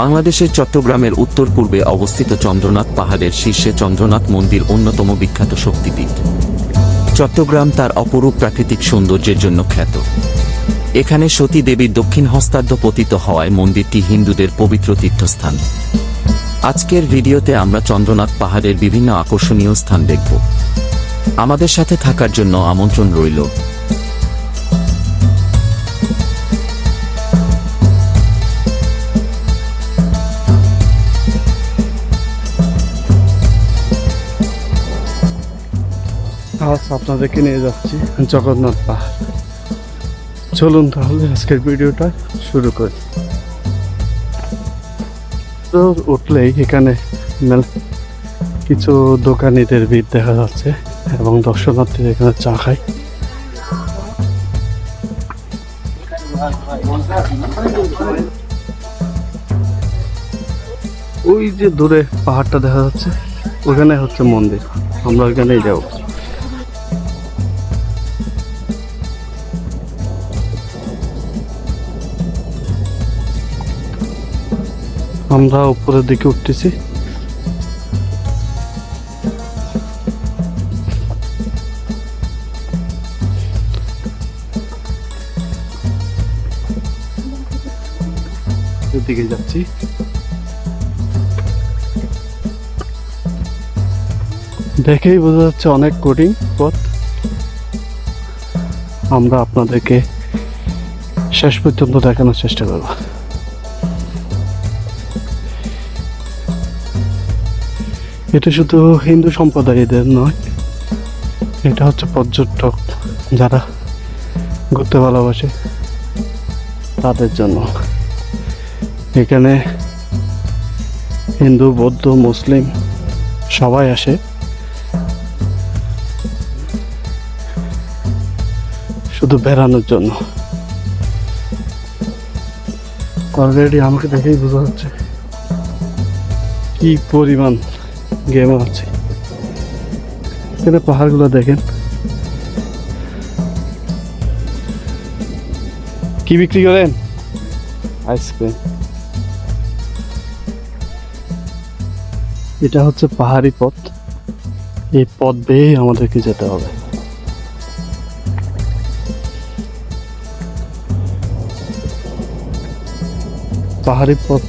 বাংলাদেশের চট্টগ্রামের উত্তর পূর্বে অবস্থিত চন্দ্রনাথ পাহাড়ের শীর্ষে চন্দ্রনাথ মন্দির অন্যতম বিখ্যাত শক্তিপীঠ। চট্টগ্রাম তার অপরূপ প্রাকৃতিক সৌন্দর্যের জন্য খ্যাত। এখানে সতী দেবীর দক্ষিণ হস্তার্ধ পতিত হওয়ায় মন্দিরটি হিন্দুদের পবিত্র তীর্থস্থান। আজকের ভিডিওতে আমরা চন্দ্রনাথ পাহাড়ের বিভিন্ন আকর্ষণীয় স্থান দেখব। আমাদের সাথে থাকার জন্য আমন্ত্রণ রইল। আজ আপনাদেরকে নিয়ে যাচ্ছি জগন্নাথ পাহাড়। চলুন তাহলে আজকের ভিডিওটা শুরু করি। উঠলেই এখানে কিছু দোকানিদের ভিড় দেখা যাচ্ছে এবং দর্শনার্থীরা এখানে চা খায়। ওই যে দূরে পাহাড়টা দেখা যাচ্ছে, ওখানে হচ্ছে মন্দির। আমরা ওইখানেই যাব। আমরা উপরের দিকে উঠতেছি। দিকে যাচ্ছি। দেখেই বোঝা যাচ্ছে অনেক কঠিন পথ। আমরা আপনাদেরকে শেষ পর্যন্ত দেখানোর চেষ্টা করব। এটা শুধু হিন্দু সম্প্রদায়ীদের নয়, এটা হচ্ছে পর্যটক যারা ঘুরতে ভালোবাসে তাদের জন্য। এখানে হিন্দু, বৌদ্ধ, মুসলিম সবাই আসে। শুধু বেড়ানোর জন্য। অলরেডি আমাকে দেখেই বোঝা যাচ্ছে কি পরিমাণ গেম আছে। এখানে পাহাড়গুলো দেখেন। কি বিক্রি করেন? আইসক্রিম এটা হচ্ছে পাহাড়ি পথ। এই পথ বেয়ে আমাদেরকে যেতে হবে। পাহাড়ি পথ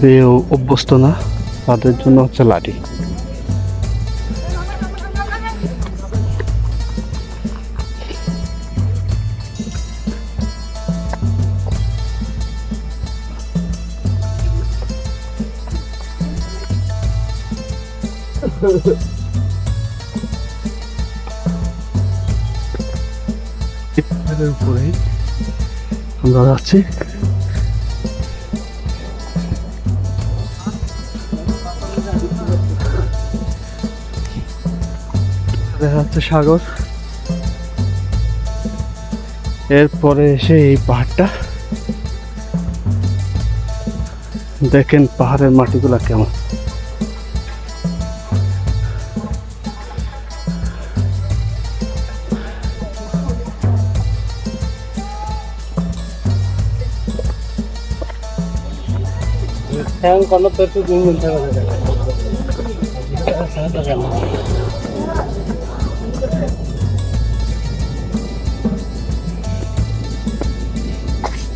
বেয়ে অভ্যস্ত না। তাদের জন্য হচ্ছে লাঠি। উপরে আমরা যাচ্ছি। দেখা যাচ্ছে সাগর। এরপরে এসে এই পাহাড়টা। দেখেন পাহাড়ের মাটিগুলা কেমন।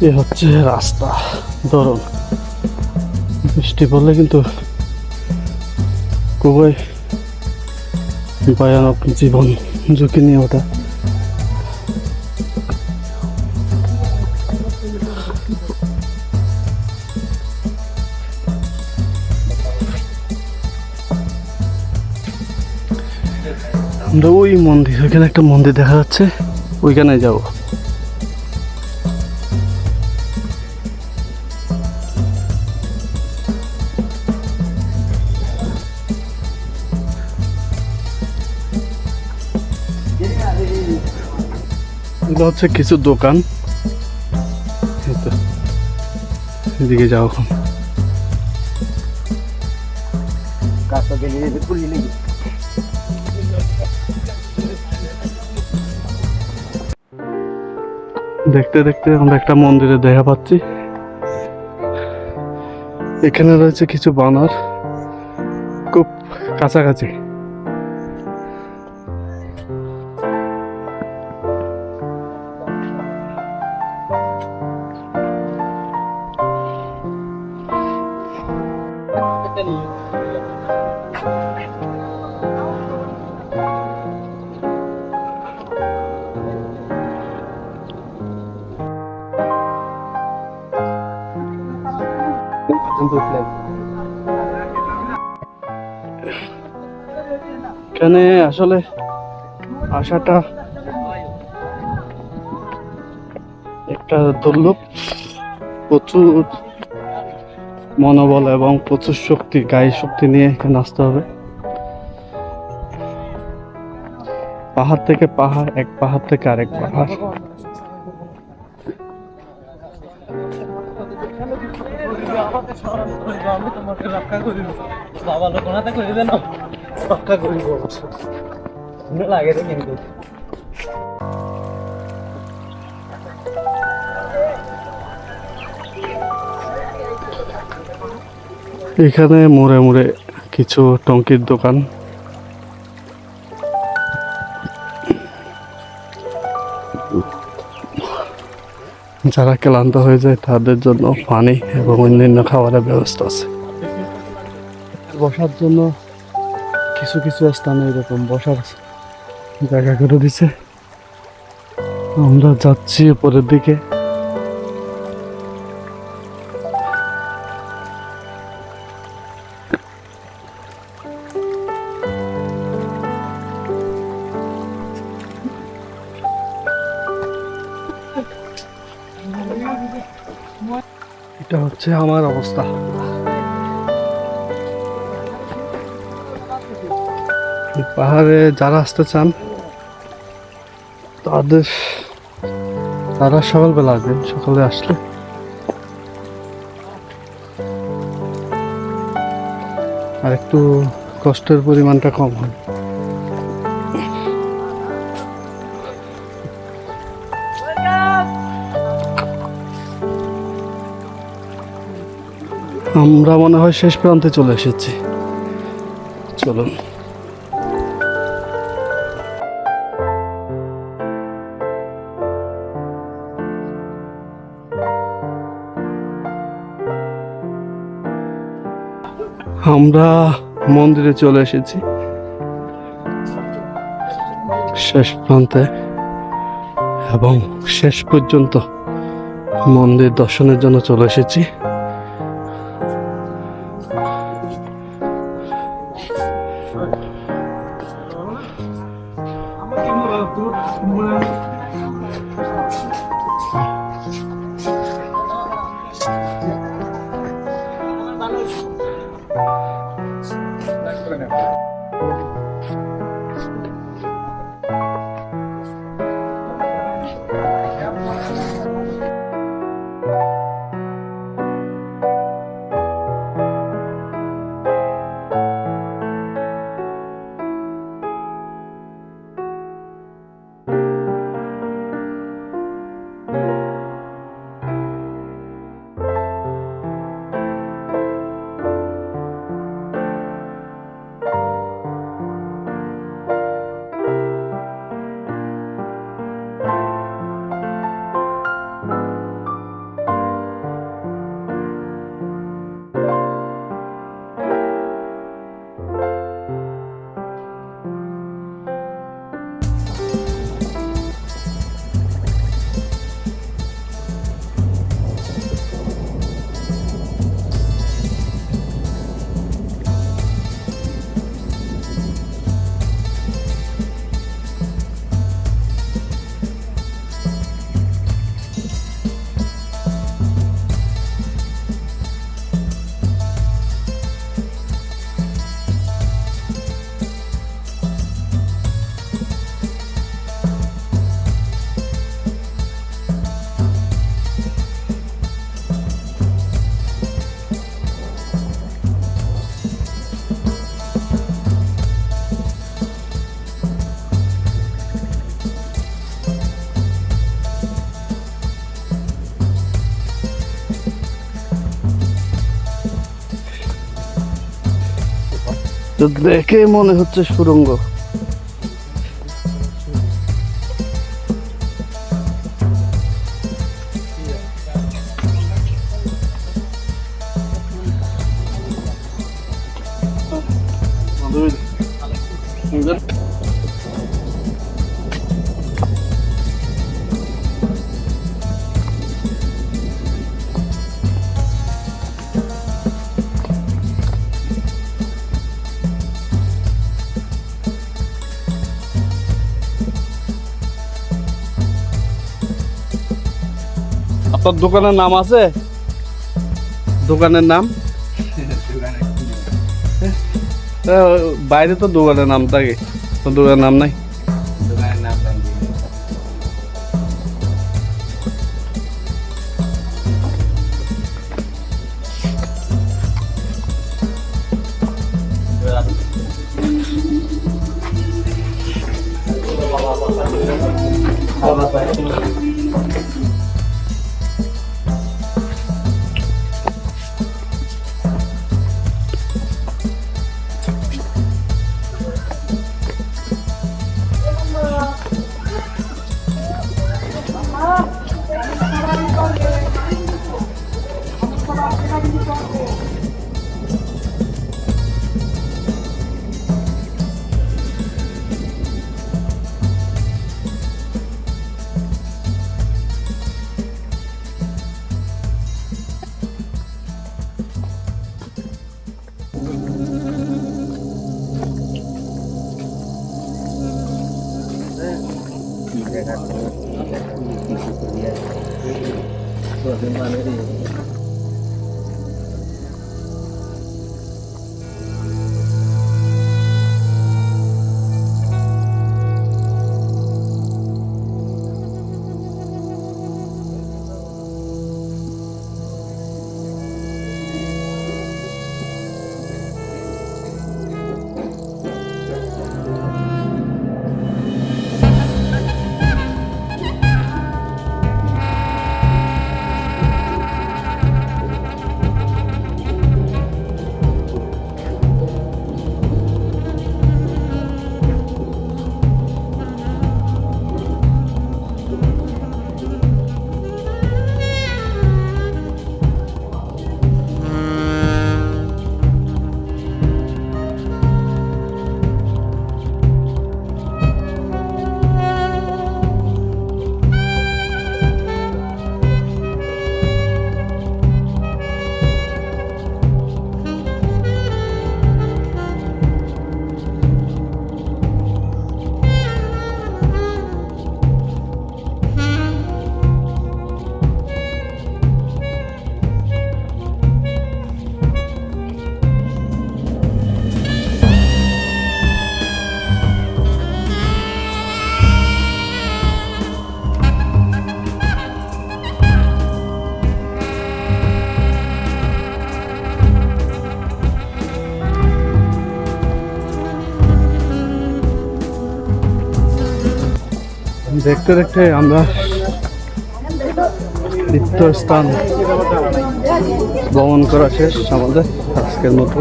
এ হচ্ছে রাস্তা, ধরুন। বৃষ্টি পড়লে কিন্তু খুবই ভয়ানক জীবন ঝুঁকি নিয়ে ওঠা। আমরা ওই মন্দির, ওইখানে একটা মন্দির দেখা যাচ্ছে, ওইখানে যাব। এগুলো হচ্ছে কিছু দোকান। এদিকে যাও এখন। দেখতে দেখতে আমরা একটা মন্দিরে দেখা পাচ্ছি। এখানে রয়েছে কিছু বানার। খুব কাছাকাছি। এখানে আসলে আসাটা একটা দুর্লভ, প্রচুর মনোবল এবং প্রচুর শক্তি, গায়ে শক্তি নিয়ে এখানে আসতে হবে। পাহাড় থেকে পাহাড়, এক পাহাড় থেকে আরেক পাহাড়। আমি তোমাকে রক্ষা করিব বাবা লোক না করিবে না রক্ষা করিব লাগে রে কিন্তু। এখানে মোড়ে মোড়ে কিছু টঙ্কির দোকান। যারা ক্লান্ত হয়ে যায়, তাদের জন্য পানি এবং অন্যান্য খাবারের ব্যবস্থা আছে। বসার জন্য কিছু কিছু স্থানে এরকম বসার জায়গা করে দিছে। আমরা যাচ্ছি উপরের দিকে। এটা হচ্ছে আমার অবস্থা। পাহাড়ে যারা আসতে চান, তাদের, তারা সকালবেলা আসবেন, সকালে আসলে। আর একটু কষ্টের পরিমাণটা কম হয়। আমরা মনে হয় শেষ প্রান্তে চলে এসেছি। চলুন। আমরা মন্দিরে চলে এসেছি। শেষ প্রান্তে এবং শেষ পর্যন্ত মন্দির দর্শনের জন্য চলে এসেছি। 来这边。দেখে মনে হচ্ছে সুরঙ্গ। আপনার দোকানের নাম আছে? দোকানের নাম? বাইরে তো দোকানের নাম থাকে। তো দোকানের নাম নাই? 내리. দেখতে দেখতে আমরা তীর্থস্থান ভ্রমণ করা শেষ আমাদের আজকের মতো।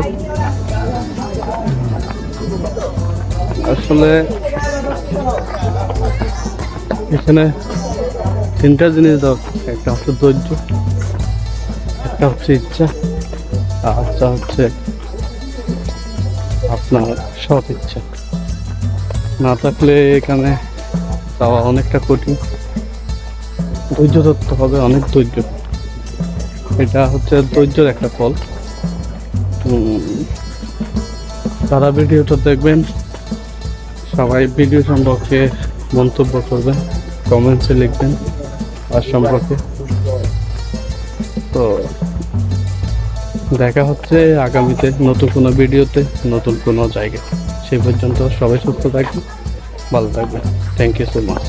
আসলে এখানে তিনটা জিনিস দরকার একটা হচ্ছে ধৈর্য, একটা হচ্ছে ইচ্ছা একটা হচ্ছে আপনার সৎ ইচ্ছা। না থাকলে এখানে যাওয়া অনেকটা কঠিন। ধৈর্য ধরতে হবে, অনেক ধৈর্য। এটা হচ্ছে ধৈর্যের একটা ফল। তারা ভিডিওটা দেখবেন, সবাই ভিডিও সম্পর্কে মন্তব্য করবেন কমেন্টসে লিখবেন আর সম্পর্কে। তো, দেখা হচ্ছে আগামীতে নতুন কোনো ভিডিওতে, নতুন কোনো জায়গায়। সেই পর্যন্ত সবাই সুস্থ থাকবেন। ভালো থাকবেন থ্যাংক ইউ সো মাচ